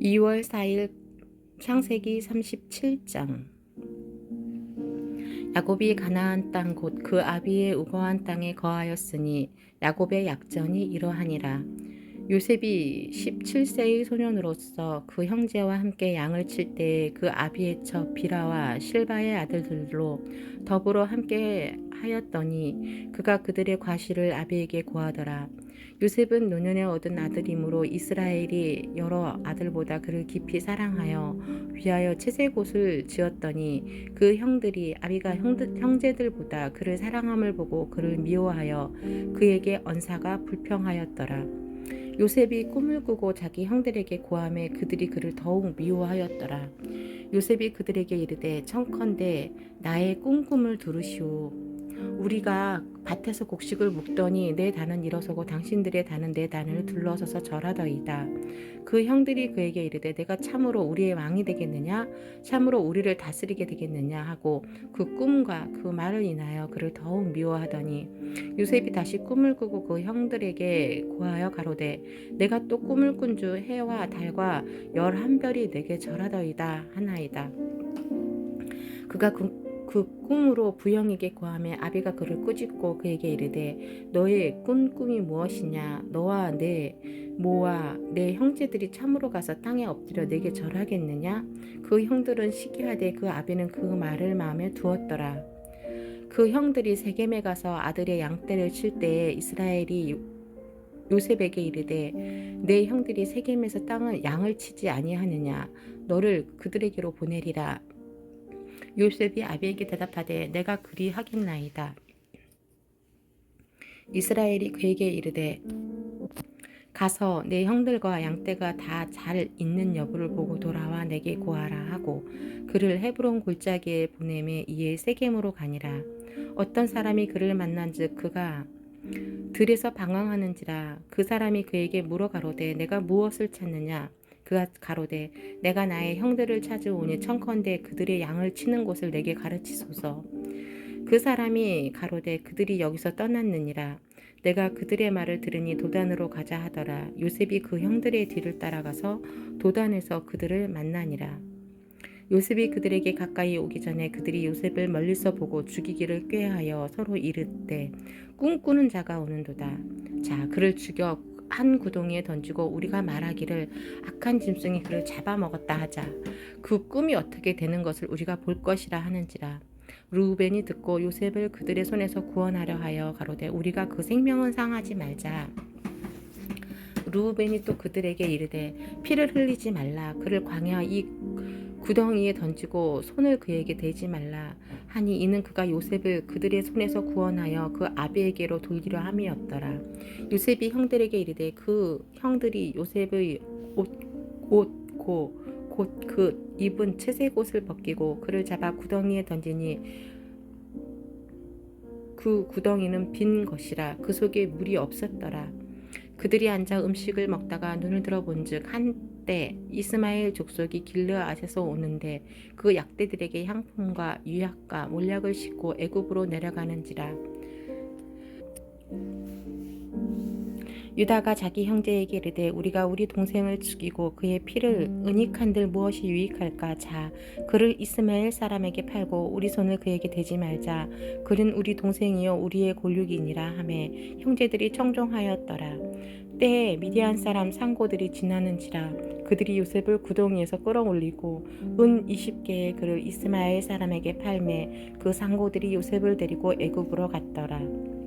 2월 4일 창세기 37장. 야곱이 가나안 땅 곧 그 아비의 우거한 땅에 거하였으니 야곱의 약전이 이러하니라 요셉이 17세의 소년으로서 그 형제와 함께 양을 칠 때에 그 아비의 첩 비라와 실바의 아들들로 더불어 함께 하였더니 그가 그들의 과실을 아비에게 고하더라 요셉은 노년에 얻은 아들이므로 이스라엘이 여러 아들보다 그를 깊이 사랑하여 위하여 채색옷을 지었더니 그 형들이 아비가 형제들보다 그를 사랑함을 보고 그를 미워하여 그에게 언사가 불평하였더라. 요셉이 꿈을 꾸고 자기 형들에게 고함에 그들이 그를 더욱 미워하였더라. 요셉이 그들에게 이르되 청컨대 나의 꿈꿈을 들으시오. 우리가 밭에서 곡식을 묵더니 내 단은 일어서고 당신들의 단은 내 단을 둘러서서 절하더이다. 그 형들이 그에게 이르되 내가 참으로 우리의 왕이 되겠느냐 참으로 우리를 다스리게 되겠느냐 하고 그 꿈과 그 말을 인하여 그를 더욱 미워하더니 요셉이 다시 꿈을 꾸고 그 형들에게 고하여 가로되 내가 또 꿈을 꾼 주 해와 달과 열한 별이 내게 절하더이다 하나이다. 그가 그 그 꿈으로 부영에게 고함에 아비가 그를 꾸짖고 그에게 이르되 너의 꾼 꿈이 무엇이냐? 너와 내 모와 내 형제들이 참으로 가서 땅에 엎드려 내게 절하겠느냐? 그 형들은 시기하되 그 아비는 그 말을 마음에 두었더라. 그 형들이 세겜에 가서 아들의 양떼를 칠 때에 이스라엘이 요셉에게 이르되 내 형들이 세겜에서 땅을 양을 치지 아니하느냐? 너를 그들에게로 보내리라 요셉이 아비에게 대답하되 내가 그리 하겠나이다. 이스라엘이 그에게 이르되 가서 내 형들과 양떼가 다 잘 있는 여부를 보고 돌아와 내게 고하라 하고 그를 헤브론 골짜기에 보내매 이에 세겜으로 가니라. 어떤 사람이 그를 만난즉 그가 들에서 방황하는지라. 그 사람이 그에게 물어 가로되 내가 무엇을 찾느냐 그가 가로되 내가 나의 형들을 찾으오니 청컨대 그들의 양을 치는 곳을 내게 가르치소서. 그 사람이 가로되 그들이 여기서 떠났느니라. 내가 그들의 말을 들으니 도단으로 가자 하더라. 요셉이 그 형들의 뒤를 따라가서 도단에서 그들을 만나니라. 요셉이 그들에게 가까이 오기 전에 그들이 요셉을 멀리서 보고 죽이기를 꾀하여 서로 이르되 꿈꾸는 자가 오는도다. 자, 그를 죽여 한 구덩이에 던지고 우리가 말하기를 악한 짐승이 그를 잡아먹었다 하자. 그 꿈이 어떻게 되는 것을 우리가 볼 것이라 하는지라. 루벤이 듣고 요셉을 그들의 손에서 구원하려 하여 가로되 우리가 그 생명은 상하지 말자. 루벤이 또 그들에게 이르되 피를 흘리지 말라. 그를 광야 이 구덩이에 던지고 손을 그에게 대지 말라. 하니 이는 그가 요셉을 그들의 손에서 구원하여 그 아비에게로 돌리려 함이었더라. 요셉이 형들에게 이르되 그 형들이 요셉의 옷곧곧 그 입은 채색 옷을 벗기고 그를 잡아 구덩이에 던지니 그 구덩이는 빈 것이라 그 속에 물이 없었더라. 그들이 앉아 음식을 먹다가 눈을 들어본즉 한 때 이스마엘 족속이 길르앗에서 오는데 그 약대들에게 향품과 유약과 몰약을 싣고 애굽으로 내려가는지라 유다가 자기 형제에게 이르되 우리가 우리 동생을 죽이고 그의 피를 은닉한들 무엇이 유익할까? 자 그를 이스마엘 사람에게 팔고 우리 손을 그에게 대지 말자. 그는 우리 동생이요 우리의 골육이니라 하매 형제들이 청종하였더라. 때에 미디안 사람 상고들이 지나는지라 그들이 요셉을 구덩이에서 끌어올리고 은 20개의 그를 이스마엘 사람에게 팔매 그 상고들이 요셉을 데리고 애굽으로 갔더라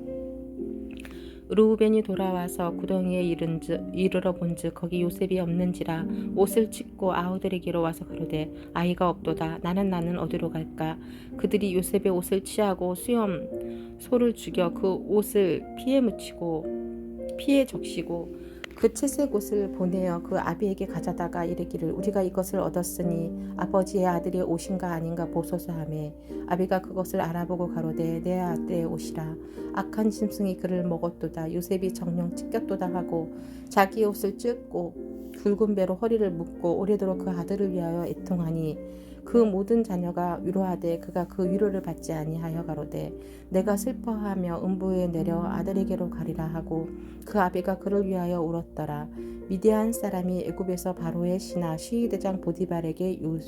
루우벤이 돌아와서 구덩이에 이른즉 이르러 본즉 거기 요셉이 없는지라 옷을 찢고 아우들에게로 와서 그러되 아이가 없도다. 나는 나는 어디로 갈까? 그들이 요셉의 옷을 취하고 수염 소를 죽여 그 옷을 피에 묻히고 피에 적시고 그 채색 옷을 보내어 그 아비에게 가져다가 이르기를 우리가 이것을 얻었으니 아버지의 아들의 옷인가 아닌가 보소서 하매 아비가 그것을 알아보고 가로되 내 아들의 옷이라. 악한 짐승이 그를 먹었도다. 요셉이 정령 찢겼도다 하고 자기 옷을 찢고 굵은 배로 허리를 묶고 오래도록 그 아들을 위하여 애통하니 그 모든 자녀가 위로하되 그가 그 위로를 받지 아니하여 가로되 내가 슬퍼하며 음부에 내려 아들에게로 가리라 하고 그 아비가 그를 위하여 울었더라. 미디안 사람이 애굽에서 바로의 신하 시위 대장 보디발에게 요,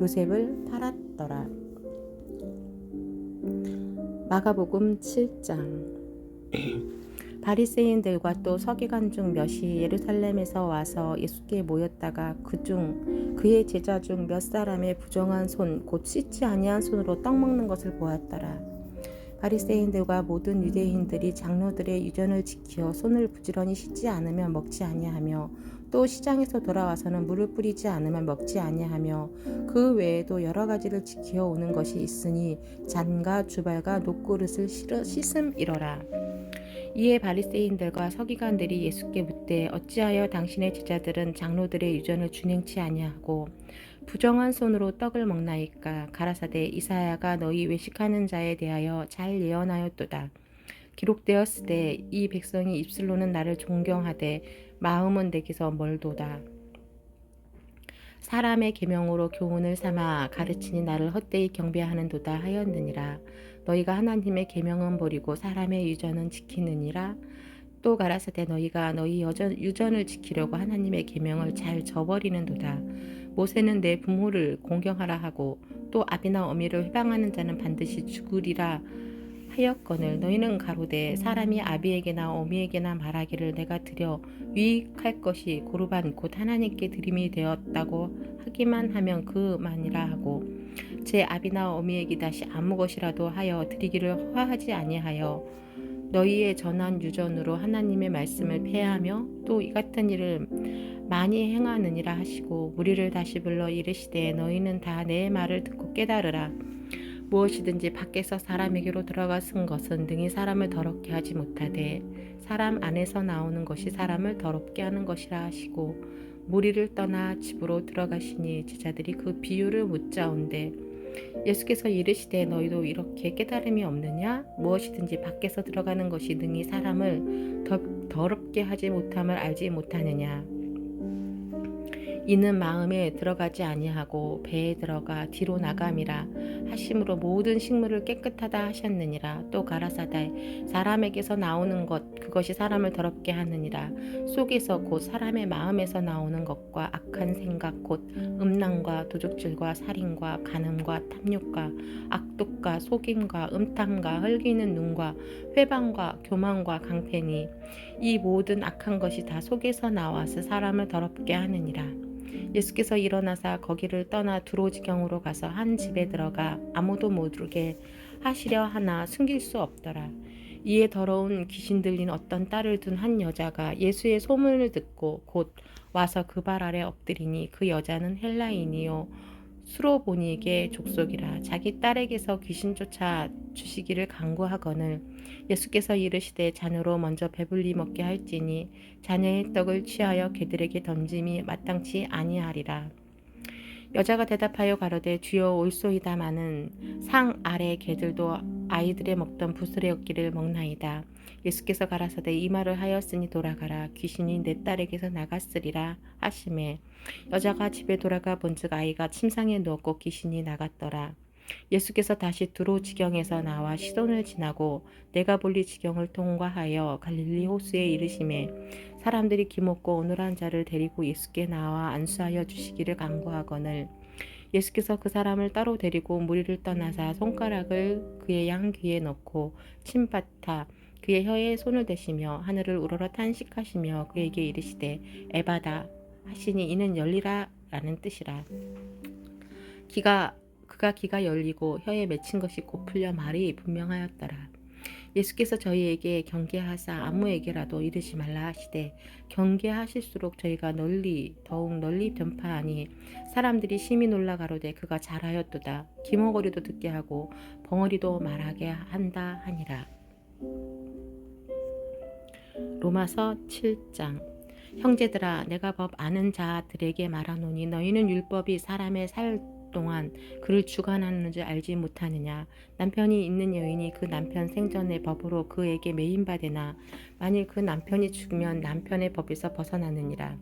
요셉을 팔았더라. 마가복음 7장 바리새인들과 또 서기관 중 몇이 예루살렘에서 와서 예수께 모였다가 그 중 그의 제자 중 몇 사람의 부정한 손 곧 씻지 아니한 손으로 떡 먹는 것을 보았더라. 바리새인들과 모든 유대인들이 장로들의 유전을 지켜 손을 부지런히 씻지 않으면 먹지 아니하며 또 시장에서 돌아와서는 물을 뿌리지 않으면 먹지 아니하며 그 외에도 여러 가지를 지켜 오는 것이 있으니 잔과 주발과 녹그릇을 씻음이러라. 이에 바리새인들과 서기관들이 예수께 묻되 어찌하여 당신의 제자들은 장로들의 유전을 준행치 아니하고 부정한 손으로 떡을 먹나이까 가라사대 이사야가 너희 외식하는 자에 대하여 잘 예언하였도다. 기록되었으되 이 백성이 입술로는 나를 존경하되 마음은 내게서 멀도다. 사람의 계명으로 교훈을 삼아 가르치니 나를 헛되이 경배하는도다 하였느니라. 너희가 하나님의 계명은 버리고 사람의 유전은 지키느니라. 또 가라사대 너희가 너희 여전, 유전을 지키려고 하나님의 계명을 잘 저버리는도다. 모세는 내 부모를 공경하라 하고 또 아비나 어미를 회방하는 자는 반드시 죽으리라 하였거늘 너희는 가로되 사람이 아비에게나 어미에게나 말하기를 내가 드려 유익할 것이 고르반 곧 하나님께 드림이 되었다고 하기만 하면 그만이라 하고 제 아비나 어미에게 다시 아무 것이라도 하여 드리기를 허하지 아니하여 너희의 전한 유전으로 하나님의 말씀을 폐하며 또 이 같은 일을 많이 행하느니라 하시고 무리를 다시 불러 이르시되 너희는 다 내 말을 듣고 깨달으라. 무엇이든지 밖에서 사람에게로 들어가 쓴 것은 능히 사람을 더럽게 하지 못하되 사람 안에서 나오는 것이 사람을 더럽게 하는 것이라 하시고 무리를 떠나 집으로 들어가시니 제자들이 그 비유를 묻자온데 예수께서 이르시되 너희도 이렇게 깨달음이 없느냐? 무엇이든지 밖에서 들어가는 것이 능히 사람을 더, 더럽게 하지 못함을 알지 못하느냐? 이는 마음에 들어가지 아니하고 배에 들어가 뒤로 나감이라 하심으로 모든 식물을 깨끗하다 하셨느니라. 또 가라사대 사람에게서 나오는 것 그것이 사람을 더럽게 하느니라. 속에서 곧 사람의 마음에서 나오는 것과 악한 생각 곧 음란과 도둑질과 살인과 간음과 탐욕과 악독과 속임과 음탐과 헐기는 눈과 회방과 교만과 강패니 이 모든 악한 것이 다 속에서 나와서 사람을 더럽게 하느니라 예수께서 일어나사 거기를 떠나 두로지경으로 가서 한 집에 들어가 아무도 모르게 하시려 하나 숨길 수 없더라. 이에 더러운 귀신 들린 어떤 딸을 둔 한 여자가 예수의 소문을 듣고 곧 와서 그 발 아래 엎드리니 그 여자는 헬라인이요 수로보니에게 족속이라 자기 딸에게서 귀신 쫓아 주시기를 간구하거늘 예수께서 이르시되 자녀로 먼저 배불리 먹게 할지니 자녀의 떡을 취하여 개들에게 던짐이 마땅치 아니하리라. 여자가 대답하여 가로되 주여 올소이다마는 상 아래 개들도 아이들의 먹던 부스레 였기를 먹나이다. 예수께서 가라사대 이 말을 하였으니 돌아가라 귀신이 내 딸에게서 나갔으리라 하심에 여자가 집에 돌아가 본즉 아이가 침상에 누웠고 귀신이 나갔더라. 예수께서 다시 두로 지경에서 나와 시돈을 지나고 내가 볼리 지경을 통과하여 갈릴리 호수에 이르심에 사람들이 기먹고 어눌한 자를 데리고 예수께 나와 안수하여 주시기를 간구하거늘 예수께서 그 사람을 따로 데리고 무리를 떠나사 손가락을 그의 양 귀에 넣고 침받타 그의 혀에 손을 대시며 하늘을 우러러 탄식하시며 그에게 이르시되 에바다 하시니 이는 열리라 라는 뜻이라 기가 그가 기가 열리고 혀에 맺힌 것이 곧 풀려 말이 분명하였더라. 예수께서 저희에게 경계하사 아무에게라도 이르지 말라 하시되 경계하실수록 저희가 널리 더욱 널리 전파하니 사람들이 심히 놀라 가로되 그가 잘하였도다. 기머거리도 듣게 하고 벙어리도 말하게 한다 하니라. 로마서 7장. 형제들아 내가 법 아는 자들에게 말하노니 너희는 율법이 사람의 살 동안 그를 주관하는 줄 알지 못하느냐. 남편이 있는 여인이 그 남편 생전의 법으로 그에게 매인받으나 만일 그 남편이 죽으면 남편의 법에서 벗어나느니라.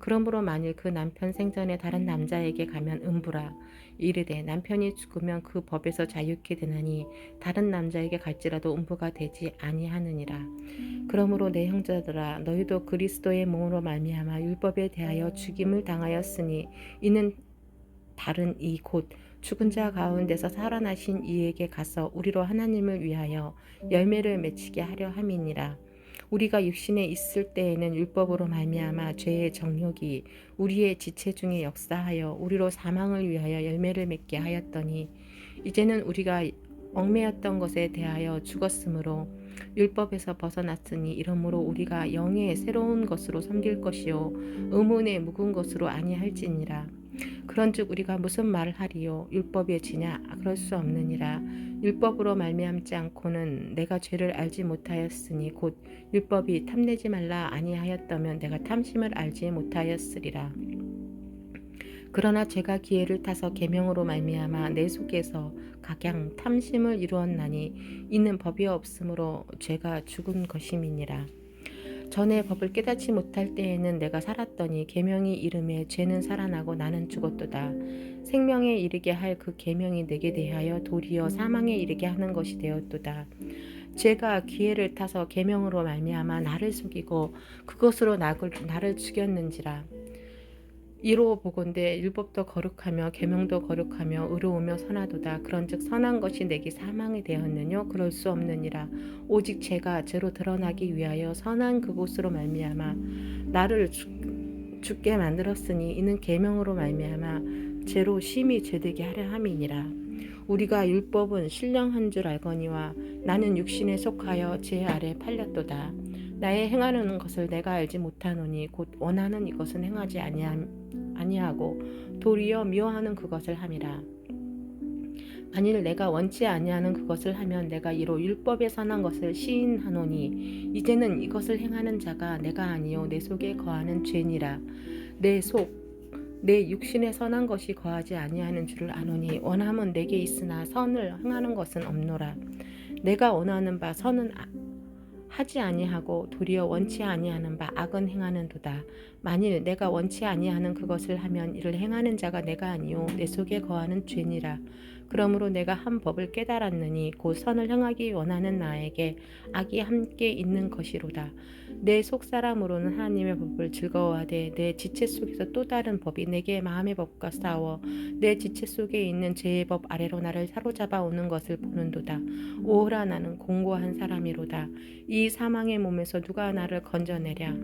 그러므로 만일 그 남편 생전에 다른 남자에게 가면 음부라. 이르되 남편이 죽으면 그 법에서 자유케 되나니 다른 남자에게 갈지라도 음부가 되지 아니하느니라. 그러므로 내 형제들아 너희도 그리스도의 몸으로 말미암아 율법에 대하여 죽임을 당하였으니 이는 다른 이곧 죽은 자 가운데서 살아나신 이에게 가서 우리로 하나님을 위하여 열매를 맺히게 하려 함이니라. 우리가 육신에 있을 때에는 율법으로 말미암아 죄의 정욕이 우리의 지체 중에 역사하여 우리로 사망을 위하여 열매를 맺게 하였더니 이제는 우리가 얽매였던 것에 대하여 죽었으므로 율법에서 벗어났으니 이러므로 우리가 영의 새로운 것으로 섬길 것이요 의문의 묵은 것으로 아니할지니라. 그런즉 우리가 무슨 말을 하리요? 율법이 지냐? 그럴 수 없느니라. 율법으로 말미암지 않고는 내가 죄를 알지 못하였으니 곧 율법이 탐내지 말라 아니하였다면 내가 탐심을 알지 못하였으리라. 그러나 제가 기회를 타서 계명으로 말미암아 내 속에서 각양 탐심을 이루었나니 이는 법이 없으므로 죄가 죽은 것임이니라 전에 법을 깨닫지 못할 때에는 내가 살았더니 계명이 이름에 죄는 살아나고 나는 죽었도다. 생명에 이르게 할 그 계명이 내게 대하여 도리어 사망에 이르게 하는 것이 되었도다. 죄가 기회를 타서 계명으로 말미암아 나를 속이고 그것으로 나를, 죽였는지라. 이로 보건대 율법도 거룩하며 계명도 거룩하며 의로우며 선하도다. 그런즉 선한 것이 내게 사망이 되었느뇨? 그럴 수 없느니라. 오직 죄가 죄로 드러나기 위하여 선한 그곳으로 말미암아 나를 죽, 죽게 만들었으니 이는 계명으로 말미암아 죄로 심히 죄되게 하려 함이니라. 우리가 율법은 신령한 줄 알거니와 나는 육신에 속하여 죄 아래 팔렸도다. 나의 행하는 것을 내가 알지 못하노니 곧 원하는 이것은 행하지 아니함 아니하고 도리어 미워하는 그것을 함이라. 만일 내가 원치 아니하는 그것을 하면 내가 이로 율법에 선한 것을 시인하노니 이제는 이것을 행하는 자가 내가 아니요 내 속에 거하는 죄니라 내 속 내 육신에 선한 것이 거하지 아니하는 줄을 아노니 원함은 내게 있으나 선을 행하는 것은 없노라 내가 원하는 바 선은 하지 아니하고 도리어 원치 아니하는 바 악은 행하는도다. 만일 내가 원치 아니하는 그것을 하면 이를 행하는 자가 내가 아니요 내 속에 거하는 죄니라. 그러므로 내가 한 법을 깨달았느니 곧 선을 행하기 원하는 나에게 악이 함께 있는 것이로다. 내 속 사람으로는 하나님의 법을 즐거워하되 내 지체 속에서 또 다른 법이 내게 마음의 법과 싸워 내 지체 속에 있는 죄의 법 아래로 나를 사로잡아 오는 것을 보는도다. 오라 나는 공고한 사람이로다. 이 사망의 몸에서 누가 나를 건져내랴.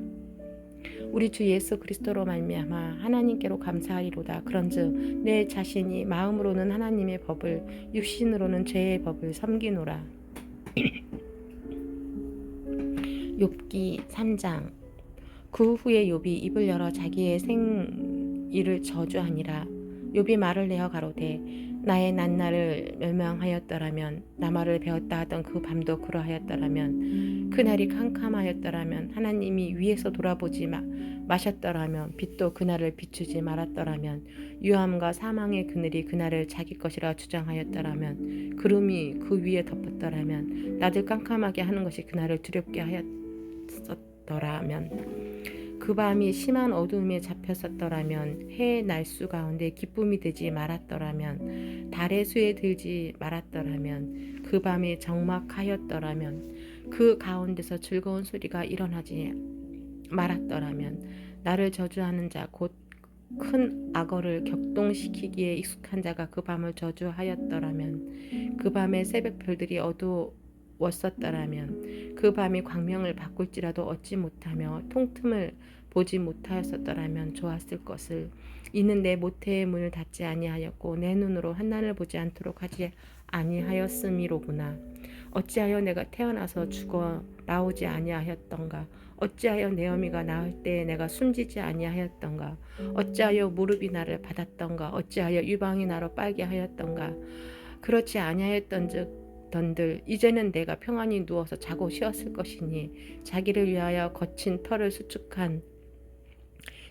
우리 주 예수 그리스도로 말미암아 하나님께로 감사하리로다. 그런즉 내 자신이 마음으로는 하나님의 법을 육신으로는 죄의 법을 섬기노라. 욥기 3장 그 후에 욥이 입을 열어 자기의 생일을 저주하니라. 욥이 말을 내어 가로되 나의 난날을 멸망하였더라면 나말을 배웠다 하던 그 밤도 그러하였더라면 그날이 캄캄하였더라면 하나님이 위에서 돌아보지 마, 마셨더라면 빛도 그날을 비추지 말았더라면 유함과 사망의 그늘이 그날을 자기 것이라 주장하였더라면 구름이 그 위에 덮었더라면 나들 깜깜하게 하는 것이 그날을 두렵게 하였었더라면 그 밤이 심한 어두움에 잡혔었더라면 해의 날수 가운데 기쁨이 되지 말았더라면 달의 수에 들지 말았더라면 그 밤이 적막하였더라면 그 가운데서 즐거운 소리가 일어나지 말았더라면 나를 저주하는 자 곧 큰 악어를 격동시키기에 익숙한 자가 그 밤을 저주하였더라면 그 밤에 새벽 별들이 어두웠었더라면 그 밤이 광명을 바꿀지라도 얻지 못하며 통틈을 보지 못하였었더라면 좋았을 것을. 이는 내 모태의 문을 닫지 아니하였고 내 눈으로 한난을 보지 않도록 하지 아니하였음이로구나. 어찌하여 내가 태어나서 죽어 나오지 아니하였던가? 어찌하여 내 어미가 낳을 때에 내가 숨지지 아니하였던가? 어찌하여 무릎이 나를 받았던가? 어찌하여 유방이 나로 빨게 하였던가? 그렇지 아니하였던즉 던들 이제는 내가 평안히 누워서 자고 쉬었을 것이니 자기를 위하여 거친 털을 수축한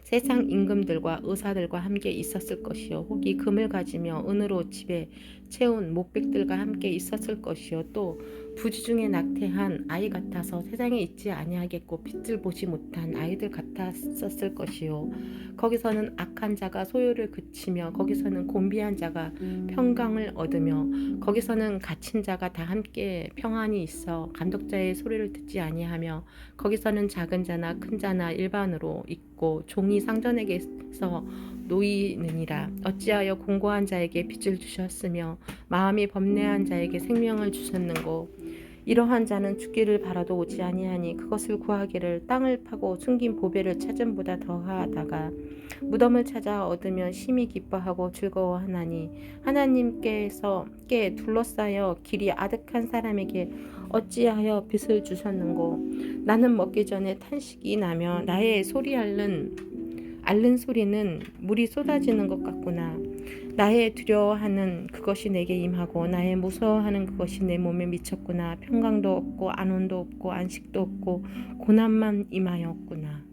세상 임금들과 의사들과 함께 있었을 것이요. 혹이 금을 가지며 은으로 집에 채운 목백들과 함께 있었을 것이요. 또 부지 중에 낙태한 아이 같아서 세상에 있지 아니하겠고 빛을 보지 못한 아이들 같았었을 것이요. 거기서는 악한 자가 소요를 그치며 거기서는 곤비한 자가 평강을 얻으며 거기서는 갇힌 자가 다 함께 평안이 있어 감독자의 소리를 듣지 아니하며 거기서는 작은 자나 큰 자나 일반으로 있고 종이 상전에게서 놓이느니라. 어찌하여 공고한 자에게 빚을 주셨으며 마음이 범례한 자에게 생명을 주셨는고 이러한 자는 죽기를 바라도 오지 아니하니 그것을 구하기를 땅을 파고 숨긴 보배를 찾음보다 더하다가 무덤을 찾아 얻으면 심히 기뻐하고 즐거워하나니 하나님께서 께 둘러싸여 길이 아득한 사람에게 어찌하여 빚을 주셨는고 나는 먹기 전에 탄식이 나며 나의 소리 앓는 앓는 소리는 물이 쏟아지는 것 같구나. 나의 두려워하는 그것이 내게 임하고 나의 무서워하는 그것이 내 몸에 미쳤구나. 평강도 없고 안온도 없고 안식도 없고 고난만 임하였구나.